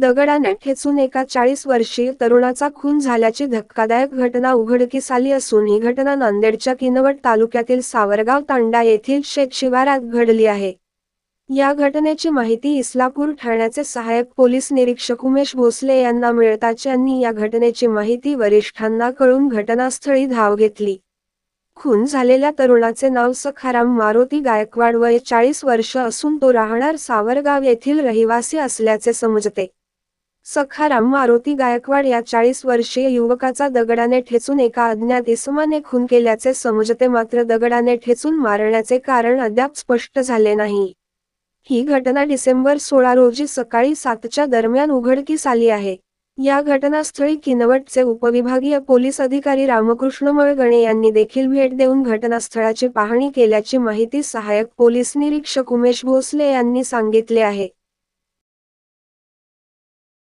दगडाने ठेचून एका चाळीस वर्षीय तरुणाचा खून झाल्याची धक्कादायक घटना उघडकीस आली असून ही घटना नांदेडच्या किनवट तालुक्यातील सावरगाव तांडा येथील शेत शिवारात घडली आहे. या घटनेची माहिती इस्लापूर ठाण्याचे सहाय्यक पोलीस निरीक्षक उमेश भोसले यांना मिळताच यांनी या घटनेची माहिती वरिष्ठांना कळून घटनास्थळी धाव घेतली. खून झालेल्या तरुणाचे नाव सखाराम मारुती गायकवाड वय चाळीस वर्ष असून तो राहणार सावरगाव येथील रहिवासी असल्याचे समजते. सखाराम मारुती गायकवाड या चाळीस वर्षीय युवकाचा दगडाने ठेचून एका अज्ञात इसमाने खून केल्याचे समजते मात्र दगडाने ठेचून मारण्याचे कारण अद्याप स्पष्ट झाले नाही. ही घटना डिसेंबर सोळा रोजी सकाळी सातच्या दरम्यान उघडकीस आली आहे. या घटनास्थळी किनवटचे उपविभागीय पोलीस अधिकारी रामकृष्ण मळगणे यांनी देखील भेट देऊन घटनास्थळाची पाहणी केल्याची माहिती सहाय्यक पोलीस निरीक्षक उमेश भोसले यांनी सांगितले आहे.